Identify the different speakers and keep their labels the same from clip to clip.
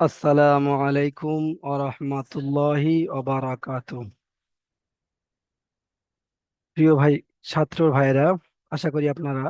Speaker 1: আসসালামু আলাইকুম আরহামাতুল্লাহি অবারাকাতু প্রিয় ভাই, ছাত্র ভাইরা আশা করি আপনারা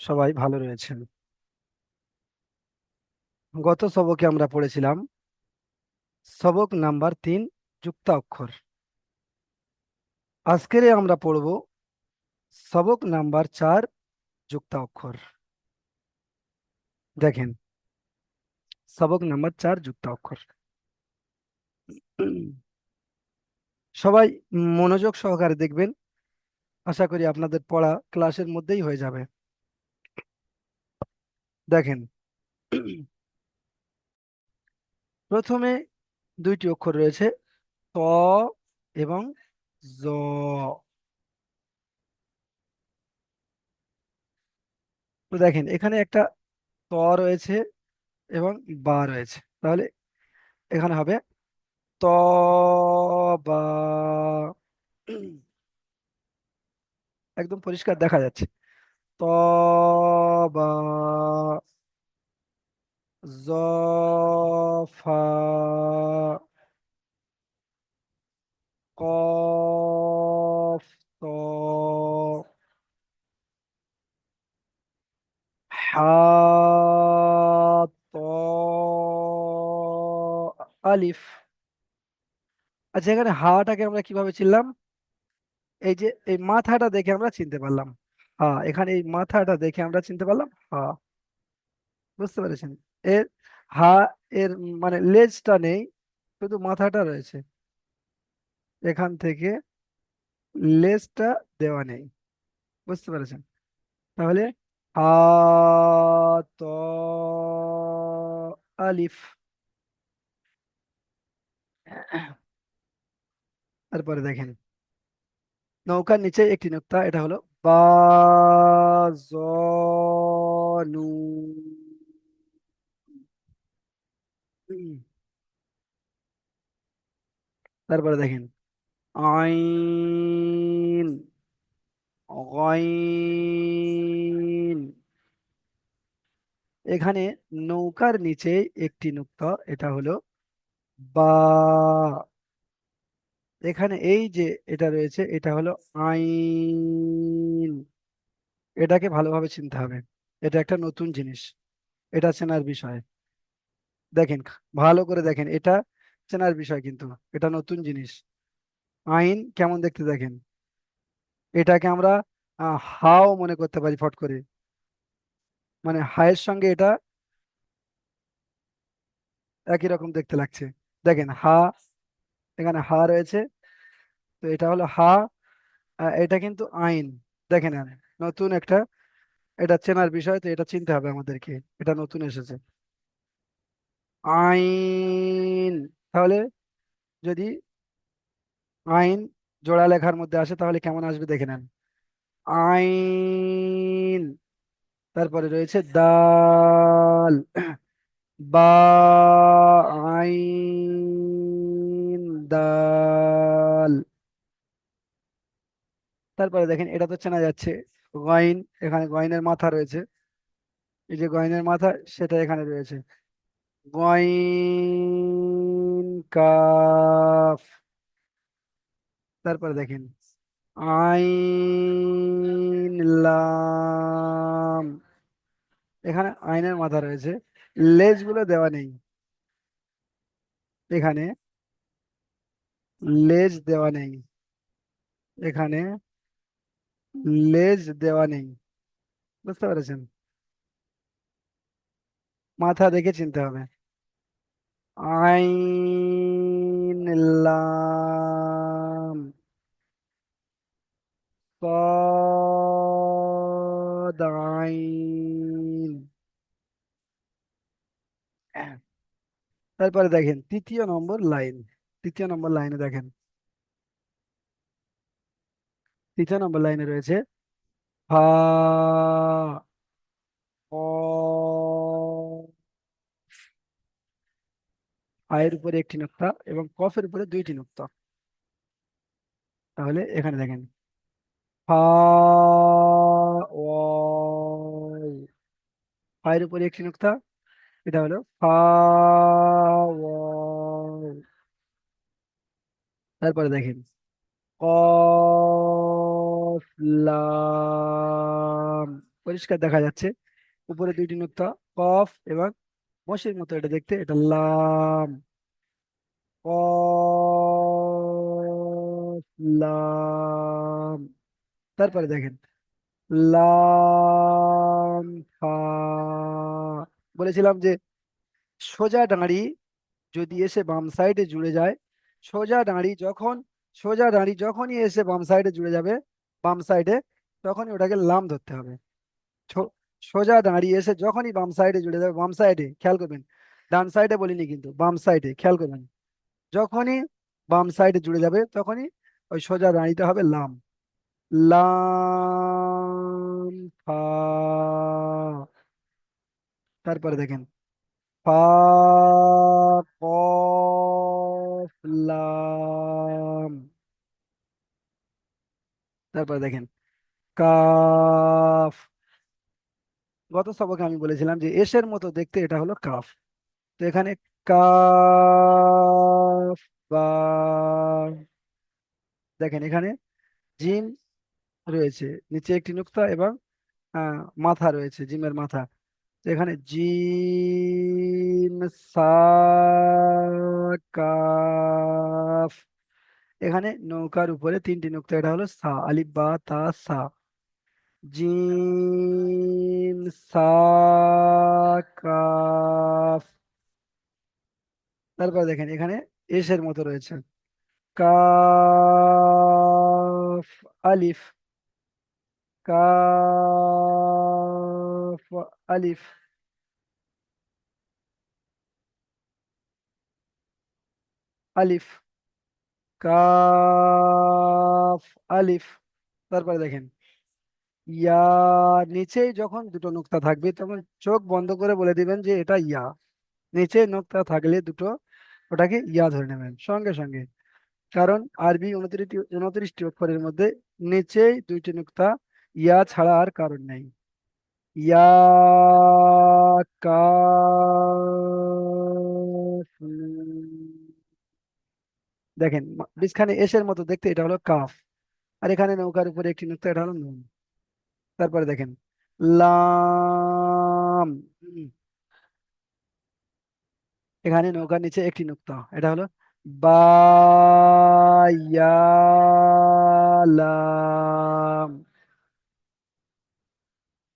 Speaker 1: সবাই ভালো রয়েছেন। গত সবকে আমরা পড়েছিলাম, সবক নাম্বার তিন যুক্তাক্ষর আজকের আমরা পড়ব সবক নাম্বার চার যুক্তাক্ষর দেখেন সবক নাম্বার চার যুক্ত অক্ষর। সবাই মনোযোগ সহকারে দেখবেন। আশা করি আপনাদের পড়া ক্লাসের মধ্যেই হয়ে যাবে। দেখেন। প্রথমে দুইটি অক্ষর রয়েছে, ত এবং জ। তো দেখেন, এখানে একটা ত রয়েছে এবং বা রয়েছে। তাহলে এখানে হবে ত একদম পরিষ্কার দেখা যাচ্ছে। ত বা। জ আচ্ছা এখানে হাটাকে আমরা কীভাবে চিনলাম? এই যে, এই মাথাটা দেখে আমরা চিনতে পারলাম। হা, এখানে এই মাথাটা দেখে আমরা চিনতে পারলাম। হা, বুঝতে পেরেছেন? এর, হা, এর মানে লেজটা নেই, শুধু মাথাটা রয়েছে। এখান থেকে লেজটা দেওয়া নেই। বুঝতে পেরেছেন? তাহলে হা ত, আলিফ। তারপরে দেখেন। নৌকার নিচে একটি নোক্তা এটা হলো বা তারপরে দেখেন, আইন, গইন। এখানে নৌকার নিচে একটি নুক্তা এটা হলো বা এখানে এই যে এটা রয়েছে, এটা হলো আইন। এটাকে ভালোভাবে চিনতে হবে। এটা একটা নতুন জিনিস। এটা চেনার বিষয়। দেখেন, ভালো করে দেখেন, এটা চেনার বিষয় কিন্তু। এটা নতুন জিনিস। আইন কেমন দেখতে দেখেন? এটাকে আমরা হাও মনে করতে পারি, ফট করে। মানে হায়ের সঙ্গে এটা একই রকম দেখতে লাগছে। দেখেন, হা এখানে হা রয়েছে। তো এটা হলো হা এটা কিন্তু আইন। দেখেন এখানে, নতুন একটা এটা চেনার বিষয় তো এটা চিনতে হবে আমাদেরকে এটা নতুন এসেছে। আইন তাহলে যদি আইন জোড়া লেখার মধ্যে আসে তাহলে কেমন আসবে দেখে নেন। আইন তারপরে রয়েছে দাল। বা আইন দাল তারপরে দেখেন, এটা তো চেনা যাচ্ছে, গয়ন, এখানে গয়নের মাথা রয়েছে। এই যে গয়নের মাথা, সেটা এখানে রয়েছে। গয়ন, কাফ। তারপরে দেখেন, আইন, লাম। এখানে আইনের মাথা রয়েছে। লেজগুলো দেওয়া নেই। এখানে লেজ দেওয়া নেই এখানে লেজ দেওয়া নেই বুঝতে পেরেছেন মাথা দেখে চিনতে হবে আইন লাম صاد عين তারপরে দেখেন তৃতীয় নম্বর লাইন তৃতীয় নম্বর লাইনে দেখেন তৃতীয় নম্বর লাইনে রয়েছে, ফা আয়ের উপরে একটি নোক্তা এবং কফের উপরে দুইটি নোক্তা তাহলে এখানে দেখেন, ফা ফায়ের উপরে একটি নোক্তা, এটা হলো ফা। তারপরে দেখেন। লাম পরিষ্কার দেখা যাচ্ছে। উপরে দুইটি নুক্তা, কফ এবং মসির মতো এটা দেখতে, এটা লাম। লাম। তারপরে দেখেন, লাম বলেছিলাম যে সোজা দাঁড়ি যদি এসে বাম সাইডে জুড়ে যায় সোজা দাঁড়ি যখন, সোজা দাঁড়ি যখনই এসে বাম সাইডে জুড়ে যাবে, বাম সাইডে তখনই ওটাকে লাম ধরতে হবে। সোজা দাঁড়িয়ে এসে যখনই বাম সাইডে জুড়ে যাবে, বাম সাইডে খেয়াল করবেন, ডান সাইডে বলিনি কিন্তু, বাম সাইডে খেয়াল করবেন। যখনই বাম সাইডে জুড়ে যাবে, তখনই ওই সোজা দাঁড়িতে হবে লাম লাম ফা। তারপরে দেখেন, ফা লাম। তারপরে দেখেন, কাফ। গত সবকে আমি বলেছিলাম যে, এসের মতো দেখতে এটা হলো কাফ। তো এখানে কাফ বা দেখেন এখানে জিম রয়েছে, নিচে একটি নুক্তা এবং মাথা রয়েছে, জিমের মাথা। এখানে জিম কাফ। এখানে নৌকার উপরে তিনটি নুক্তা এটা হলো সা, আলিফ, বা, তা, সা। সা, কাফ। তারপর দেখেন, এখানে এসের মতো রয়েছে। কাফ, আলিফ। কাফ। আলিফ আলিফ কাফ আলিফ তারপরে দেখেন। ইয়া নিচেই যখন দুটো নুক্তা থাকবে, তখন চোখ বন্ধ করে বলে দিবেন যে এটা ইয়া। নিচে নুক্তা থাকলে দুটো ওটাকে ইয়া ধরে নেবেন। সঙ্গে সঙ্গে। কারণ আরবি উনত্রিশটি উনত্রিশটি অক্ষরের মধ্যে নিচেই দুইটি নুক্তা ইয়া ছাড়া আর কারণ নেই। দেখেন মাঝখানে এসের মতো দেখতে এটা হলো কাফ। আর এখানে নৌকার উপরে একটি নুক্তা, এটা হলো নুন। তারপরে দেখেন, লাম। এখানে নৌকার নিচে একটি নুক্তা, এটা হলো বা লাম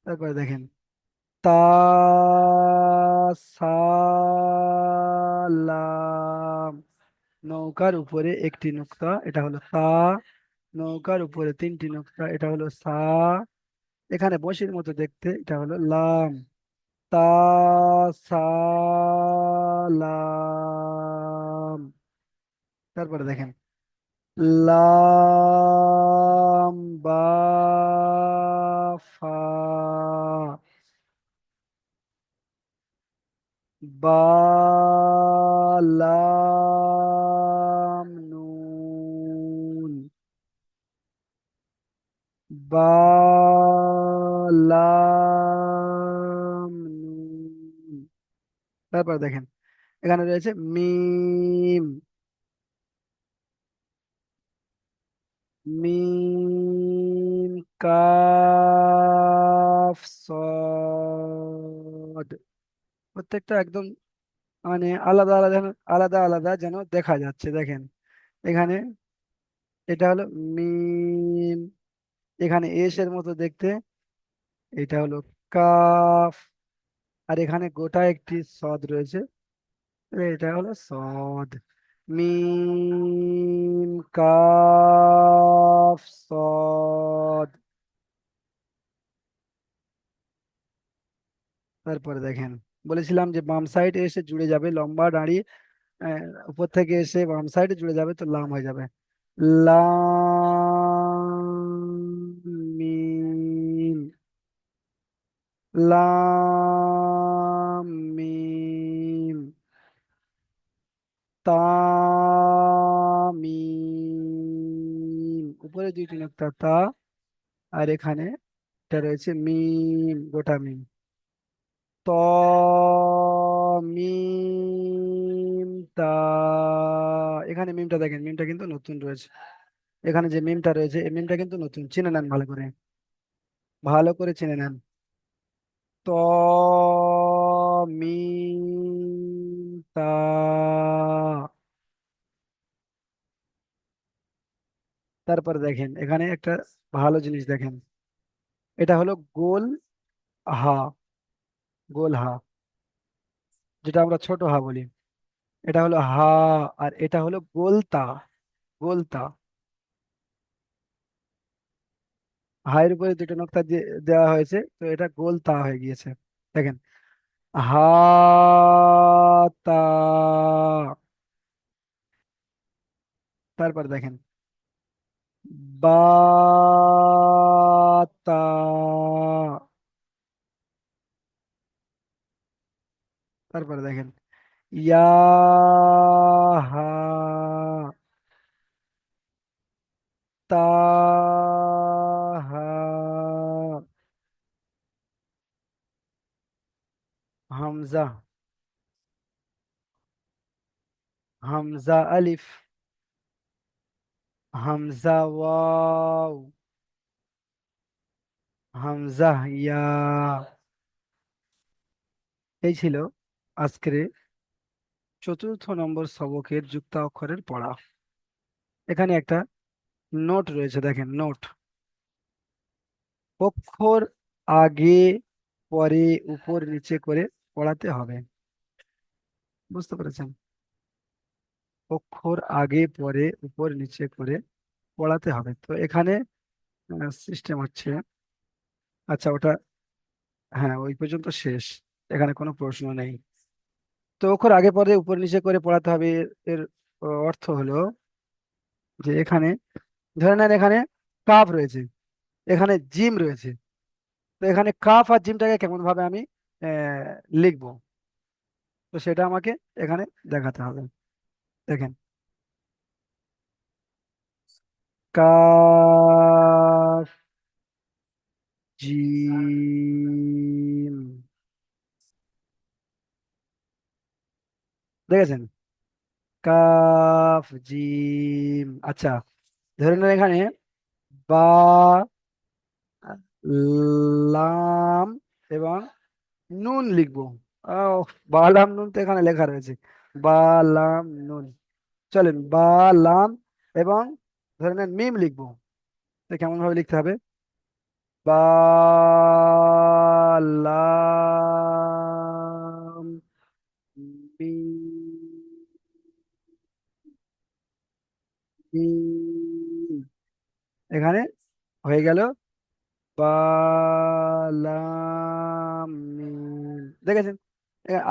Speaker 1: তারপরে দেখেন। তা সা লাম নৌকার উপরে একটি নুক্তা, এটা হলো সা নৌকার উপরে তিনটি নুক্তা, এটা হলো সা। এখানে বসির মতো দেখতে, এটা হলো লাম। তা লাম তারপরে দেখেন। লাম বা ফা। বা লাম নুন বা লাম নুন তারপর দেখেন এখানে রয়েছে মিম। মিম কাফ সদ প্রত্যেকটা একদম মানে আলাদা আলাদা আলাদা আলাদা যেন দেখা যাচ্ছে। দেখেন, এখানে এটা হলো মিম। এখানে এস এর মতো দেখতে, এটা হলো কাফ। আর এখানে গোটা একটি সদ রয়েছে, এটা হলো সদ। মিম, কাফ, সদ। তারপরে দেখেন বলেছিলাম যে বাম সাইডে এসে জুড়ে যাবে লম্বা দাঁড়িয়ে উপর থেকে এসে বাম সাইডে জুড়ে যাবে তো লাম হয়ে যাবে। লাম মিম লাম মিম তামিম। উপরে দুইটি নোক্তা, তা আর এখানে এটা রয়েছে মিম, গোটা মিম। ত মিমটা দেখেন মিমটা কিন্তু নতুন রয়েছে। এখানে যে মিমটা রয়েছে, এই মিমটা কিন্তু নতুন। চিনে নেন ভালো করে। ভালো করে চিনে নেন। ত, তারপর দেখেন, এখানে একটা ভালো জিনিস দেখেন। এটা হলো গোল হা গোল হা, যেটা আমরা ছোট হা বলি। এটা হলো হা, আর এটা হলো গোলতা গোলতা হায়ের উপরে দুটো নোক্তা দিয়ে দেওয়া হয়েছে, তো এটা গোলতা হয়ে গিয়েছে। দেখেন হাতা তারপর দেখেন বাতা তারপরে দেখেন ইয়াহা তাহা হামজা। হামজা আলিফ। হামজা ওয়াও। হামজা ইয়া। এই ছিল আজকের চতুর্থ নম্বর সবকের যুক্তাক্ষরের পড়া। এখানে একটা নোট রয়েছে, দেখেন নোট অক্ষর আগে, পরে, উপর, নিচে করে পড়াতে হবে। বুঝতে পেরেছেন? অক্ষর আগে, পরে, উপর, নিচে করে পড়াতে হবে। তো এখানে সিস্টেম হচ্ছে আচ্ছা ওটা হ্যাঁ ওই পর্যন্ত শেষ। এখানে কোনো প্রশ্ন নেই। তো অক্ষর আগে পরে উপর নিচে করে পড়াতে হবে এর অর্থ হলো যে এখানে, ধরে নেন এখানে কাফ রয়েছে, এখানে জিম রয়েছে, তো এখানে কাফ আর জিমটাকে কেমন ভাবে আমি লিখব? তো সেটা আমাকে এখানে দেখাতে হবে, দেখেন। কাফ, জিম দেখেছেন? কাফ জিম আচ্ছা ধরে নেন এখানে বা লাম এবং নুন লিখব। আহ, বা লাম নুন তো এখানে লেখা রয়েছে। বা লাম নুন। চলেন বা লাম এবং ধরে নেন মিম লিখব। তো কেমন ভাবে লিখতে হবে? বা লাম এখানে হয়ে গেল দেখেছেন?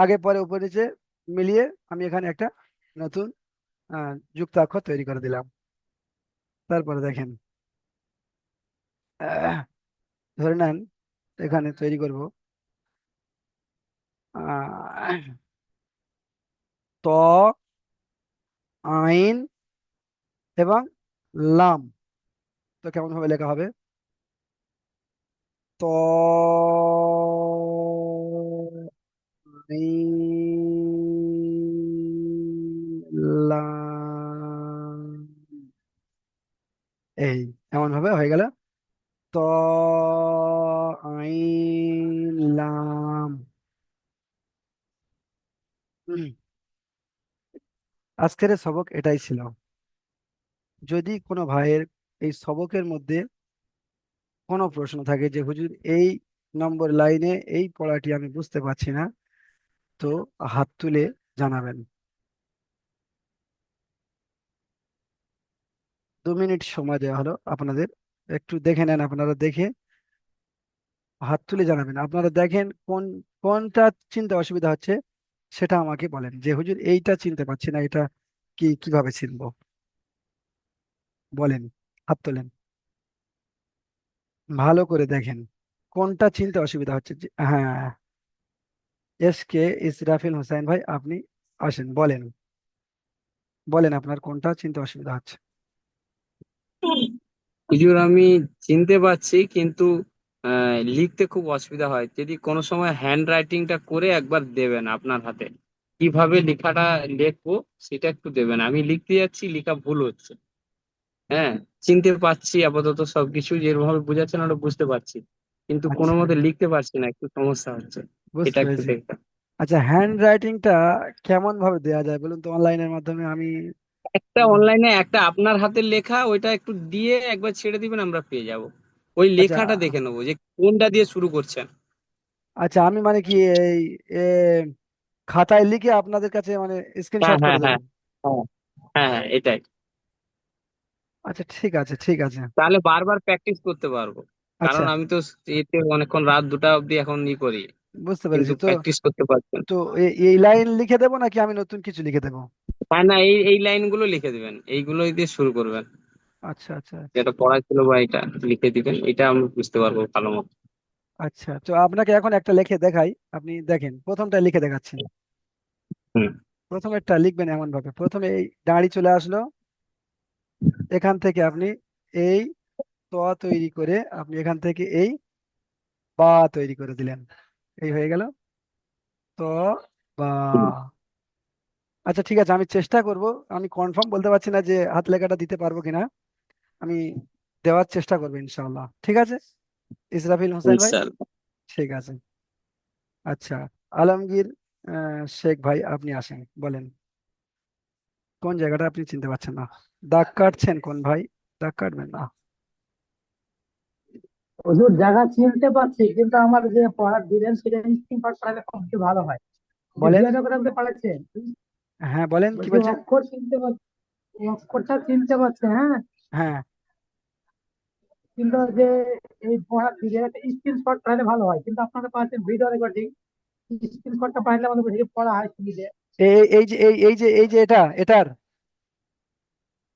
Speaker 1: আগে, পরে, উপর, নিচে মিলিয়ে আমি এখানে একটা নতুন যুক্তাক্ষর তৈরি করে দিলাম। তারপরে দেখেন ধরে নেন এখানে তৈরি করব ত, আইন এবং লাম। তো কেমন ভাবে লেখা হবে? ত এই, এমন ভাবে হয়ে গেল। ত লাম। আজকের সবক এটাই ছিল। যদি কোনো ভাইয়ের এই সবকের মধ্যে কোনো প্রশ্ন থাকে যে, হুজুর, এই নম্বর লাইনে এই পড়াটি আমি বুঝতে পারছি না, তো হাত তুলে জানাবেন। দু মিনিট সময় দেওয়া হলো আপনাদের। একটু দেখে নেন আপনারা দেখে। হাত তুলে জানাবেন। আপনারা দেখেন কোন, কোনটা চিনতে অসুবিধা হচ্ছে সেটা আমাকে বলেন যে, হুজুর, এইটা চিনতে পারছি না, এটা কি, কীভাবে চিনবো? বলেন হাত তোলেন। ভালো করে দেখেন কোনটা চিনতে অসুবিধা হচ্ছে? হ্যাঁ। এস কে ইসরাফিল হোসেন ভাই আপনি আসেন বলেন। বলেন আপনার কোনটা চিনতে অসুবিধা হচ্ছে?
Speaker 2: হুজুর আমি চিনতে পারছি কিন্তু আহ, লিখতে খুব অসুবিধা হয়। যদি কোনো সময় হ্যান্ড রাইটিংটা করে একবার দেবেন আপনার হাতে কীভাবে লেখাটা লিখব সেটা একটু দেবেন। আমি লিখতে যাচ্ছি লেখা ভুল হচ্ছে। হ্যাঁ চিনতে পারছি আপাতত সবকিছু যেভাবে বোঝাচ্ছেন ওটা বুঝতে পারছি। কিন্তু কোনো
Speaker 1: আচ্ছা।
Speaker 2: মতে লিখতে পারছি না একটু সমস্যা হচ্ছে।
Speaker 1: বুঝতে
Speaker 2: এটা একটু
Speaker 1: পেরেছি।
Speaker 2: দেখবেন
Speaker 1: আচ্ছা হ্যান্ড রাইটিংটা কেমন ভাবে দেওয়া যায় বলুন তো অনলাইনের মাধ্যমে? আমি
Speaker 2: একটা অনলাইনে একটা আপনার হাতের লেখা ওইটা একটু দিয়ে একবার ছেড়ে দিবেন আমরা পেয়ে যাব। ওই
Speaker 1: আচ্ছা
Speaker 2: লেখাটা দেখে নেব যে কোনটা দিয়ে শুরু করছেন।
Speaker 1: আচ্ছা আমি মানে কি এই এ, খাতায় লিখে আপনাদের কাছে মানে
Speaker 2: হ্যাঁ
Speaker 1: স্ক্রিনশট করে
Speaker 2: হ্যাঁ
Speaker 1: দেবো?
Speaker 2: হ্যাঁ হ্যাঁ হ্যাঁ হ্যাঁ এটাই।
Speaker 1: আচ্ছা ঠিক আছে ঠিক আছে।
Speaker 2: তাহলে বারবার প্র্যাকটিস করতে পারব। কারণ
Speaker 1: আচ্ছা
Speaker 2: আমি তো এতে অনেকক্ষণ রাত দুটা অবধি এখন ই করি।
Speaker 1: বুঝতে
Speaker 2: কিন্তু
Speaker 1: পেরেছি তো
Speaker 2: প্র্যাকটিস করতে পারছি না।
Speaker 1: তো এ- এই লাইন লিখে দেবো নাকি আমি নতুন কিছু লিখে দেবো?
Speaker 2: হ্যাঁ না এই এই লাইনগুলো লিখে দিবেন। এইগুলোই দিয়ে শুরু করবেন।
Speaker 1: আচ্ছা আচ্ছা।
Speaker 2: যেটা পড়া ছিল বা এটা লিখে দিবেন এটা আমি বুঝতে পারব ভালো মতো।
Speaker 1: আচ্ছা তো আপনাকে এখন একটা লিখে দেখাই। আপনি দেখেন প্রথমটা লিখে দেখাচ্ছি।
Speaker 2: হুম।
Speaker 1: প্রথমেরটা লিখবেন এমন ভাবে প্রথমে এই দাঁড়ি চলে আসলো। এখান থেকে আপনি এই ত তৈরি করে আপনি এখান থেকে এই বা তৈরি করে দিলেন। এই হয়ে গেল। তো বা আচ্ছা ঠিক আছে আমি চেষ্টা করব। আমি কনফার্ম বলতে পারছি না যে হাত লেখাটা দিতে পারব কিনা। আমি দেওয়ার চেষ্টা করব ইনশাআল্লাহ। ঠিক আছে? ইসরাফিল হোসেন ভাই? ঠিক আছে। আচ্ছা আলমগীর আহ, শেখ ভাই আপনি আসেন। বলেন। কোন জায়গাটা আপনি চিনতে পারছেন না? দাগ কাটছেন কোন ভাই? দাগ কাটবেন না।
Speaker 3: হুজুর জায়গা চিনতে পারছি কিন্তু আমার যে পড়া দিলেন সেটা স্ক্রিন খুব বেশি ভালো হয়।
Speaker 1: বলেন।
Speaker 3: ভিডিও করে আপনি পড়াচ্ছেন?
Speaker 1: হ্যাঁ বলেন কি বলছেন?
Speaker 3: অক্ষর চিনতে পারছি অক্ষরটা চিনতে পারছে হ্যাঁ?
Speaker 1: হ্যাঁ।
Speaker 3: কিন্তু যে এই পড়া ভিডিও স্ক্রিন শট করালে ভালো হয় কিন্তু আপনারা পাচ্ছেন ভিডিও রেকর্ডিং স্ক্রিন শটটা পাইলে আমাদের পড়া হয় সুবিধে
Speaker 1: এই এই যে এই এই যে এই যে এটা এটার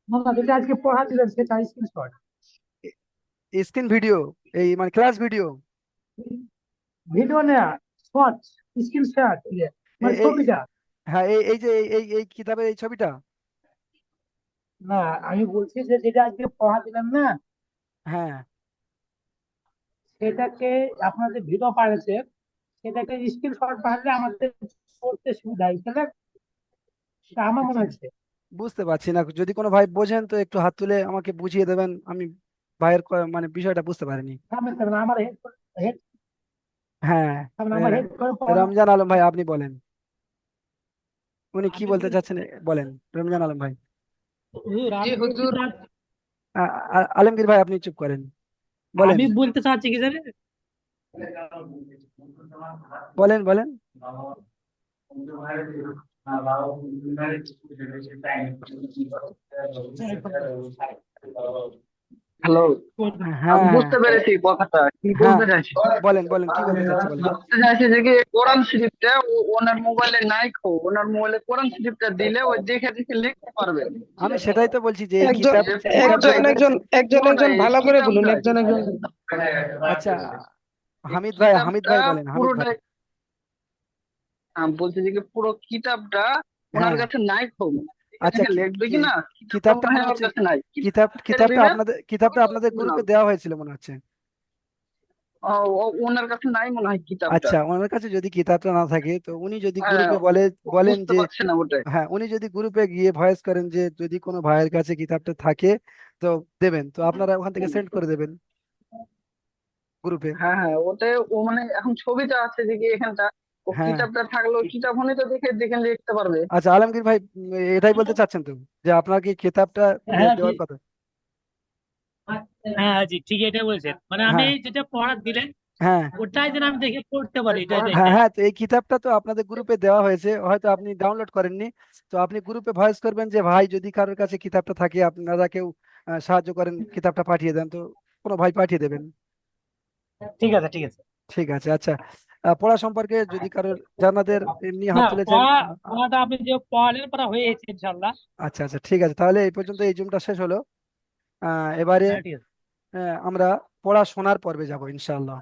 Speaker 3: না না যেটা আজকে পড়া দিলেন সেটা স্ক্রিন
Speaker 1: স্ক্রিন ভিডিও এই মানে ক্লাস ভিডিও
Speaker 3: ভিডিও না শট মানে ছবিটা।
Speaker 1: হ্যাঁ এই এই যে এই এই কিতাবের এই ছবিটা?
Speaker 3: না আমি বলছি যে যেটা আজকে পড়া দিলেন না
Speaker 1: হ্যাঁ।
Speaker 3: সেটাকে আপনাদের ভিডিও পাঠাচ্ছে সেটাকে স্ক্রিনশট পাঠালে আমাদের পড়তে সুবিধা হয় তাহলে? আমার মনে হচ্ছে।
Speaker 1: বুঝতে পারছি না। যদি কোনো ভাই বোঝেন তো একটু হাত তুলে আমাকে বুঝিয়ে দেবেন। আমি ভাইয়ের মানে বিষয়টা বুঝতে পারিনি। হ্যাঁ রমজান আলম ভাই আপনি বলেন। উনি কি বলতে চাচ্ছেন? বলেন রমজান আলম ভাই। আলমগীর ভাই আপনি চুপ করেন। বলেন।
Speaker 3: আমি বলতে চাচ্ছি কি জানেন?
Speaker 1: বলেন বলেন।
Speaker 4: হ্যালো
Speaker 1: হ্যাঁ।
Speaker 4: আমি বুঝতে পেরেছি কথাটা। কি
Speaker 1: হ্যাঁ।
Speaker 4: বলতে চাইছি?
Speaker 1: বলেন বলেন কি বলতে চাচ্ছি বলেন।
Speaker 4: বলতে চাইছি যে কি কোরআন শরীফটা ওনার মোবাইলে নাই খো। ওনার মোবাইলে কোরআন শরীফটা দিলে ওই দেখে দেখে লিখতে পারবে।
Speaker 1: আমি সেটাই তো বলছি যে
Speaker 5: একজন একজন একজন একজন একজন ভালো করে বলুন একজন একজন
Speaker 1: আচ্ছা হামিদ ভাই হামিদ ভাই বলেন হামিদ ভাই।
Speaker 4: বলছি যে পুরো কিতাবটা ওনার
Speaker 1: হ্যাঁ
Speaker 4: কাছে নাই খো
Speaker 1: আচ্ছা
Speaker 4: লিখবে
Speaker 1: কি-
Speaker 4: না?
Speaker 1: কিতাবটা
Speaker 4: হয় কাছে নাই।
Speaker 1: কিতাব কিতাবটা আপনাদের কিতাবটা আপনাদের গ্রুপে দেওয়া হয়েছিল মনে হচ্ছে।
Speaker 4: ওনার কাছে নাই মনে হয় কিতাবটা।
Speaker 1: আচ্ছা ওনার কাছে যদি কিতাবটা না থাকে তো উনি যদি
Speaker 4: হ্যাঁ,
Speaker 1: গ্রুপে বলে বলেন যে হ্যাঁ উনি যদি গ্রুপে গিয়ে ভয়েস করেন যে যদি কোনো ভাইয়ের কাছে কিতাবটা থাকে তো দেবেন। তো আপনারা ওখান থেকে সেন্ড করে দেবেন গ্রুপে।
Speaker 4: হ্যাঁ হ্যাঁ ওটাই ও মানে এখন ছবিটা আছে যে কি এখানটা কিতাবটা থাকলেও কিতাব হলে তো দেখে দেখে লিখতে পারবে।
Speaker 1: আচ্ছা আলমগীর ভাই এটাই বলতে চাচ্ছেন তো যে আপনার কি কিতাবটা
Speaker 3: হ্যাঁ,
Speaker 1: দেওয়ার কথা?
Speaker 3: হ্যাঁ জি ঠিক এটাই বলছেন। মানে আমি
Speaker 1: হ্যাঁ।
Speaker 3: যেটা পড়া দিলেন
Speaker 1: হ্যাঁ।
Speaker 3: ওটাই যেন আমি দেখে পড়তে পারি এটা
Speaker 1: হ্যাঁ হ্যাঁ তো এই কিতাবটা তো আপনাদের গ্রুপে দেওয়া হয়েছে হয়তো আপনি ডাউনলোড করেননি। তো আপনি গ্রুপে ভয়েস করবেন যে ভাই যদি কারোর কাছে কিতাবটা থাকে আপনারা কেউ সাহায্য করেন কিতাবটা পাঠিয়ে দেন। তো কোনো ভাই পাঠিয়ে দেবেন।
Speaker 3: ঠিক আছে ঠিক আছে।
Speaker 1: ঠিক আছে আচ্ছা। পড়া সম্পর্কে যদি কারোর জানাদের এমনি হাত তুলেছেন
Speaker 3: পড়াটা আপনি যে পড়ালেন পড়া হয়েছে ইনশাল্লাহ
Speaker 1: আচ্ছা আচ্ছা ঠিক আছে তাহলে এই পর্যন্ত এই জুমটা শেষ হলো। এবারে
Speaker 3: হ্যাঁ
Speaker 1: আমরা পড়া শোনার পর্বে যাব ইনশাআল্লাহ।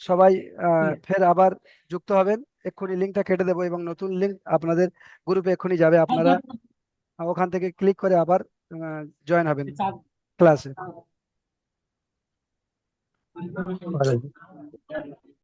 Speaker 1: সবাই আহ, ফের আবার যুক্ত হবেন এক্ষুনি লিঙ্কটা কেটে দেবো এবং নতুন লিঙ্ক আপনাদের গ্রুপে এক্ষুনি যাবে আপনারা ওখান থেকে ক্লিক করে আবার জয়েন হবেন ক্লাসে।
Speaker 3: 那边是哪里